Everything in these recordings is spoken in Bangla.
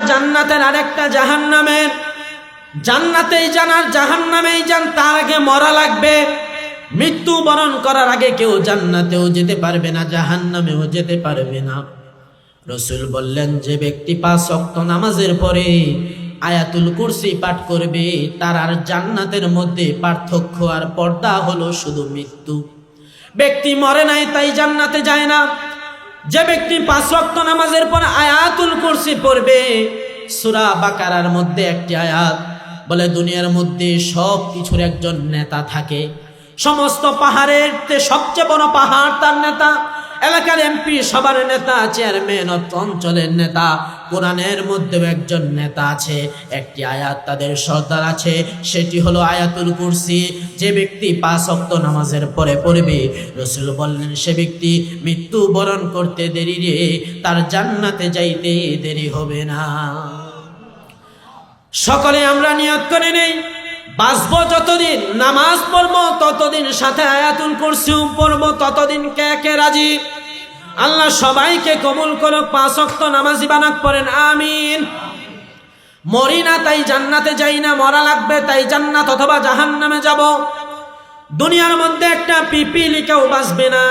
জান্নাতের আরেকটা জাহান্নামের জান্নাতেই যান আর জাহান্নামেই যান, তার আগে মরা লাগবে। মৃত্যু বরণ করার আগে কেউ জান্নাতেও যেতে পারবে না, জাহান্নামেও যেতে পারবে না। রসুল বললেন, যে ব্যক্তি পাঁচ শক্ত নামাজের পরে আয়াতুল কুরসি পাঠ করবে, তার আর জান্নাতের মধ্যে পার্থক্য আর পর্দা হলো শুধু মৃত্যু। ব্যক্তি মরে নাই, তাই জান্নাতে যায় না। যে ব্যক্তি পাঁচ রক্ত নামাজের পর আয়াতুল কুরসি পড়বে, সুরা বাকারার মধ্যে একটি আয়াত বলে, দুনিয়ার মধ্যে সব কিছুর একজন নেতা থাকে। সমস্ত পাহাড়ের সবচেয়ে বড় পাহাড় তার নেতা এলাকার এমপি, সবার নেতা, চেয়ারম্যান, অঞ্চলের নেতা, কোরআনের মধ্যেও একজন নেতা আছে, একটি আয়াত তাদের সর্দার আছে, সেটি হলো আয়াতুল কুরসি। যে ব্যক্তি পাঁচ অক্ত নামাজের পরে পড়বে, রসুল বললেন, সে ব্যক্তি মৃত্যু বরণ করতে দেরি রে, তার জান্নাতে যাইতে দেরি হবে না। সকলে আমরা নিয়ত করে নেই, বাঁচবো যতদিন, নামাজ পড়ব ততদিন, সাথে আয়াতুল কুরসিও পড়ব ততদিন, কে কে রাজি? আল্লাহ সবাইকে কবুল করো পাঁচ অক্ত নামাজি বানাক পড়েন আমিন। মরি না, তাই জান্নাতে যাই না, মরা লাগবে, তাই জান্নাত অথবা জাহান্নামে যাব। দুনিয়ার মধ্যে একটা পিপিলিকাও বাঁচবে না,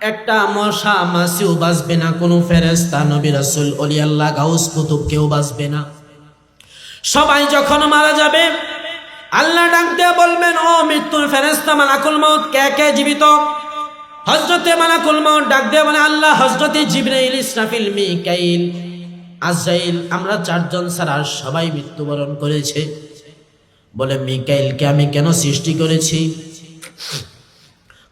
একটা মশা মাসিও বাঁচবে না, কোনো ফেরেস্তা নবী রাসূল অলি আল্লাহ গাউস কুতুব কেউ বাঁচবে না। সবাই যখন মারা যাবে, আল্লাহ ডাক দিয়ে বলবেন, ও মৃত্যুর ফেরেস্তা মালাকুল মউত, কে কে জীবিত? হজরতে মালাকুল মউত ডাক দিয়ে বলে, আল্লাহ হজরতে জিবরাইল, ইসরাফিল, মিকাইল, আজরাইল, আমরা চারজন ছাড়া সবাই মৃত্যুবরণ করেছে। বলে, মিকাইলকে আমি কেন সৃষ্টি করেছি?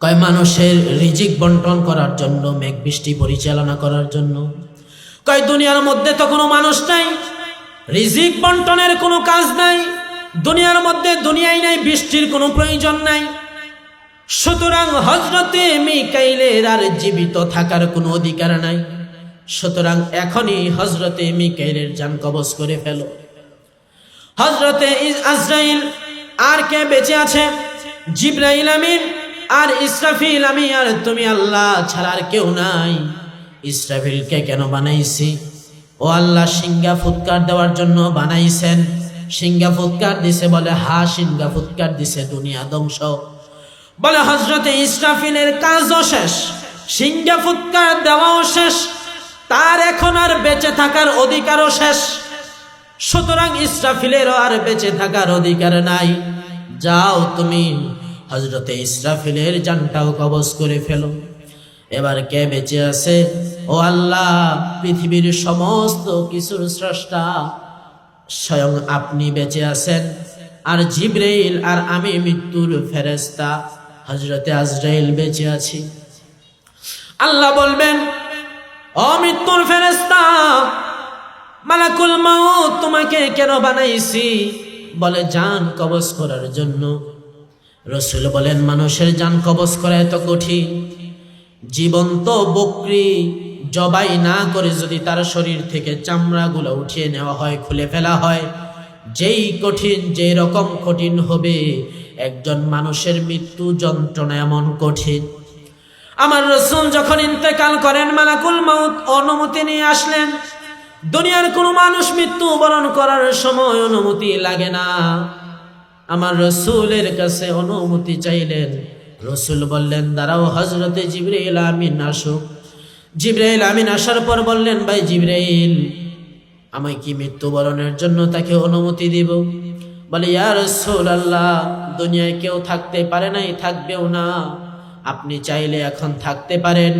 কয়, মানুষের রিজিক বন্টন করার জন্য, মেঘ বৃষ্টি পরিচালনা করার জন্য। কয়, দুনিয়ার মধ্যে তো কোনো মানুষ নাই, রিজিক বন্টনের কোনো কাজ নাই, দুনিয়ার মধ্যে দুনিয়ায় নাই, বৃষ্টির কোনো প্রয়োজন নাই। সুতরাং হজরতে মিকাইলের আর জীবিত থাকার কোনো অধিকার নাই। সুতরাং এখনই হজরতে মিকাইলের যান কবজ করে ফেল। হজরতে আজরাইল আর কে বেঁচে আছে? জিব্রাইল আমিন আর ইসরাফিল আমি আর তুমি আল্লাহ ছাড়া আর কেউ নাই। ইসরাফিলকে কেন বানাইছি? ও আল্লাহ সিঙ্গা ফুৎকার দেওয়ার জন্য বানাইছেন। সিঙ্গা ফুৎকার দিছে বলে হা সিঙ্গা ফুৎকার দিছে দুনিয়া ধ্বংস। বলে হজরতে ইসরাফিলের কাজও শেষ সিঙ্গা ফুৎকার দেওয়াও শেষ, তার এখন আর বেঁচে থাকার অধিকারও শেষ। সুতরাং ইসরাফিলেরও আর বেঁচে থাকার অধিকার নাই। যাও তুমি হজরতে ইসরাফিলের জানটাও কবজ করে ফেলো। এবার কে বেঁচে আছে? ও আল্লাহ, পৃথিবীর সমস্ত কিছুর স্রষ্টা, স্বয়ং আপনি বেঁচে আছেন। আর জিব্রাইল আর আমি মৃত্যুর ফেরেস্তা হজরতে আজরাইল বেঁচে আছি। আল্লাহ বলবেন ও মৃত্যুর ফেরেস্তা মালাকুল মাউত, তোমাকে কেন বানাইছি? বলে, জান কবজ করার জন্য। রসুল বলেন, মানুষের জান কবজ করা এত কঠিন। জীবন্ত বকরি জবাই না করে যদি তার শরীর থেকে চামড়াগুলো উঠিয়ে নেওয়া হয়, খুলে ফেলা হয়, যেই কঠিন, যেই রকম কঠিন হবে একজন মানুষের মৃত্যু যন্ত্রণা এমন কঠিন। আমার রসুল যখন ইন্তেকাল করেন, মালাকুল মাউত অনুমতি নিয়ে আসলেন। দুনিয়ার কোনো মানুষ মৃত্যু বরণ করার সময় অনুমতি লাগে না। আমার রসুলের কাছে অনুমতি চাইলেন। রসুল বললেন, দাঁড়াও হজরতে জিব্রাইল আমিন আসুক। জিব্রাইল আমিন আসার পর বললেন, ভাই জিব্রাইল আমায় কি মৃত্যুবরণের জন্য তাকে অনুমতি দিব? বলে, ইয়া রসুল আল্লাহ দুনিয়ায় কেউ থাকতে পারে নাই, থাকবেও না। আপনি চাইলে এখন থাকতে পারেন,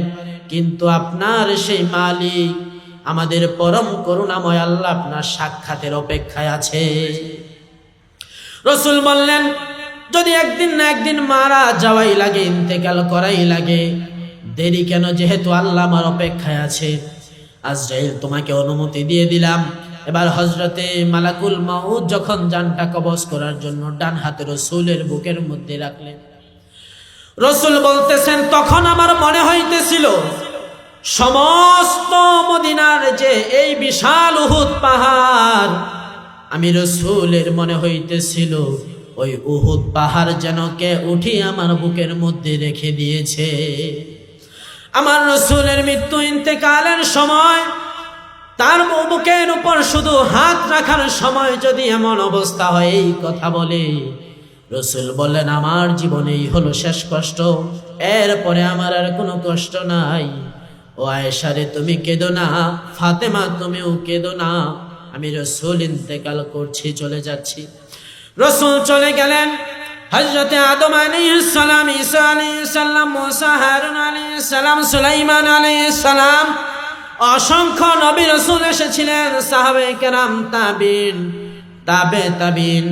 কিন্তু আপনার সেই মালিক, আমাদের পরম করুণাময় আল্লাহ আপনার সাক্ষাতের অপেক্ষায় আছে। রসুল বললেন, যদি একদিন না একদিন মারা যাওয়াই লাগে, ইন্তেকাল করাই লাগে, দেরি কেন? যেহেতু আল্লাহ আমার অপেক্ষায় আছে। আজরাইল, তোমাকে অনুমতি দিয়ে দিলাম। এবার হজরতে মালাকুল মাউদ যখন যানটা কবজ করার জন্য ডান হাতে রসুলের বুকের মধ্যে রাখলেন, রসুল বলতেছেন, তখন আমার মনে হইতেছিল, সমস্ত মদিনার যে এই বিশাল উহুদ পাহাড়, আমি রসুলের মনে হইতেছিল, ওই উহুদ পাহাড় যেন কে উঠি আমার বুকের মধ্যে রেখে দিয়েছে। আমার রসুলের মৃত্যু ইন্তেকালের সময় তার বুকের উপর শুধু হাত রাখার সময় যদি এমন অবস্থা হয়, এই কথা বলে। রসুল বললেন, আমার জীবনেই হলো শেষ কষ্ট। এরপরে আমার আর কোনো কষ্ট নাই। ও আয়েশারে তুমি কেঁদো না। ফাতেমা, তুমিও কেঁদো না। আমি রসুল ইন্তেকাল করছি, চলে যাচ্ছি। রসুল চলে গেলেন। হজরতে আদম আলাইহিস সালাম, ঈসা আলাইহিস সালাম, মুসা হারুন আলাইহিস সালাম, সুলাইমান আলাইহিস সালাম অসংখ্য নবী রসুল এসেছিলেন সাহাবে কেরাম তাবিন, তাবে তাবিন,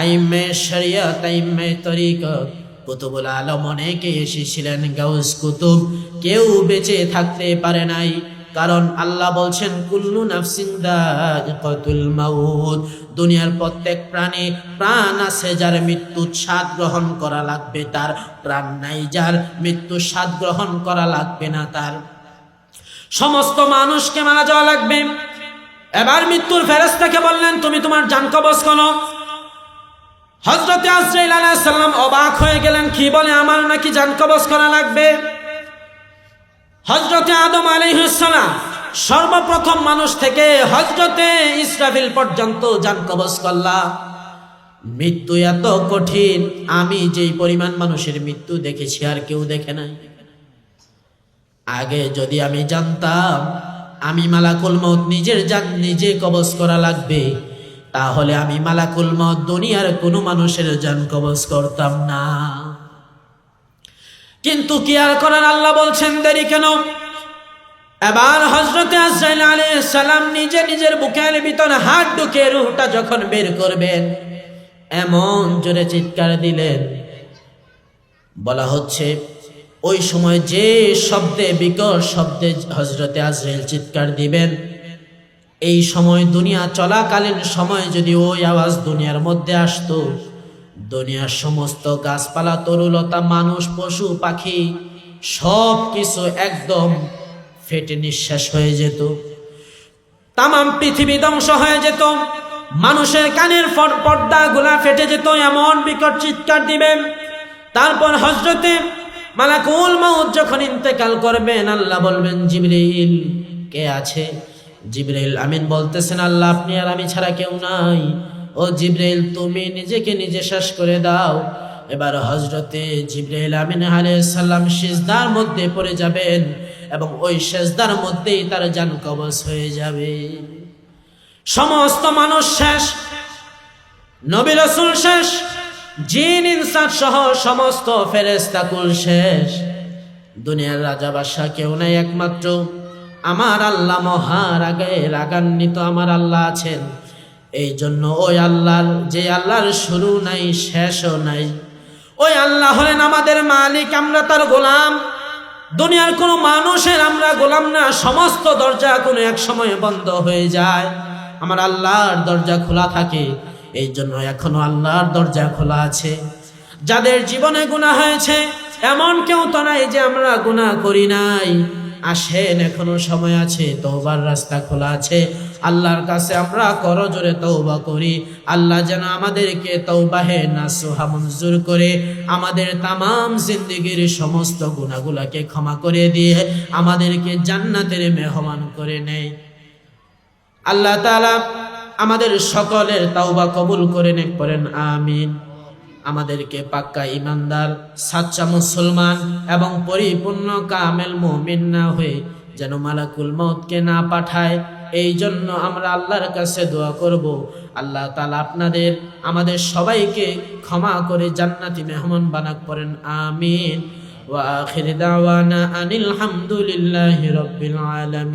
আইমে শরিয়ত, আইমে তরিকত। কুতুবুল আলম অনেকে এসেছিলেন, গাউস কুতুব, কেউ বেঁচে থাকতে পারে নাই, কারণ আল্লাহ বলছেন, কুল্লু নাফসিন দাইকাতুল মাউত। দুনিয়ার প্রত্যেক প্রাণী, প্রাণ আছে যার মৃত্যু স্বাদ গ্রহণ করা লাগবে, তার প্রাণ নাই যার মৃত্যু স্বাদ গ্রহণ করা লাগবে না তার। সমস্ত মানুষকে মারা যাওয়া লাগবে। এবার মৃত্যুর ফেরেস্তাকে বললেন, তুমি তোমার জান কবজ করো। হজরতে আজরাইল অবাক হয়ে গেলেন, কি বলে আমার নাকি জান কবজ করা লাগবে? হজরতে আদম আলাইহিসসালাম সর্বপ্রথম মানুষ থেকে হজরতে ইসরাফিল পর্যন্ত জান কবজ করলা। মৃত্যু এত কঠিন, আমি যেই পরিমাণ মানুষের মৃত্যু দেখেছি আর কেউ দেখে নাই। আগে যদি আমি জানতাম আমি মালাকুল মত নিজের জান নিজে কবজ করা লাগবে, তাহলে আমি মালাকুল মত দুনিয়ার কোনো মানুষের জান কবজ করতাম না। কিন্তু কি আর করার আল্লাহ বলছেন দেরি কেন? এবার হজরতে আজরাইল আলাইহিস সালাম নিজে নিজের বুকের ভিতরে হাত ঢুকে রুহটা যখন বের করবেন, এমন জোরে চিৎকার দিলেন, বলা হচ্ছে ওই সময় যে শব্দে, বিকট শব্দে হজরতে আজরাইল চিৎকার দিবেন। এই সময় দুনিয়া চলাকালীন সময় যদি ওই আওয়াজ দুনিয়ার মধ্যে আসতো, দুনিয়ার সমস্ত গাছপালা, তরুলতা, মানুষ, পশু, পাখি সব কিছু একদম ফেটে নিঃশ্বাস হয়ে যেত। তামাম পৃথিবী ধ্বংস হয়ে যেত। মানুষের কানের পর্দা গুলা ফেটে যেত। এমন বিকট চিৎকার দিবেন। তারপর হজরতে মালাকুল মাউদ যখন ইন্তেকাল করবেন, আল্লাহ বলবেন, জিবরিল, কে আছে? জিবরাইল আমিন বলতেছেন, আল্লাহ, আপনি আর আমি ছাড়া কেউ নাই। ও জিব্রাইল তুমি নিজেকে নিজে শেষ করে দাও। এবার হজরতে জিব্রাইল আমিন সালাম সিজদার মধ্যে পড়ে যাবেন এবং ওই সেজদার মধ্যেই তার জান কবজ হয়ে যাবে। সমস্ত মানুষ শেষ, নবী রসুল শেষ জিন, ইনসান সহ সমস্ত ফেরেস্তাকুল শেষ। দুনিয়ার রাজা বাদশাহ কেউ নাই একমাত্র। আমার আল্লাহ মহা রাগে রাগান্বিত আমার আল্লাহ আছেন। এই জন্য ওই আল্লাহর, যে আল্লাহর শুরু নাই, শেষও নাই। ওই আল্লাহ হলেন আমাদের মালিক, আমরা তার গোলাম। দুনিয়ার কোনো মানুষের আমরা গোলাম না, সমস্ত দরজা কোনো এক সময় বন্ধ হয়ে যায়। আমার আল্লাহর দরজা খোলা থাকে। এই জন্য এখনও আল্লাহর দরজা খোলা আছে। যাদের জীবনে গুণা হয়েছে, এমন কেউ তো নাই যে আমরা গুণা করি নাই। আসেন, এখনও সময় আছে তৌবার রাস্তা খোলা আছে। আল্লাহর কাছে আমরা করজোরে তৌবা করি। আল্লাহ যেন আমাদেরকে তৌবাহে না সোহা মঞ্জুর করে, আমাদের তামাম জিন্দগির সমস্ত গুণাগুলাকে ক্ষমা করে দিয়ে আমাদেরকে জান্নাতের মেহমান করে নেয়। আল্লাহ তাআলা আমাদের সকলের তাওবা কবুল করে নেক করেন আমিন। আমাদেরকে পাক্কা ইমানদার সাচ্চা মুসলমান এবং পরিপূর্ণ কামেল মুমিন না হয়ে যেন মালাকুল মতকে না পাঠায়, এই জন্য আমরা আল্লাহর কাছে দোয়া করব। আল্লাহ তালা আপনাদের, আমাদের সবাইকে ক্ষমা করে জান্নাতি মেহমান বানাক করেন আমিন। ওয়া আখির দাওয়ানা আনিল হামদুলিল্লাহি রাব্বিল আলামিন।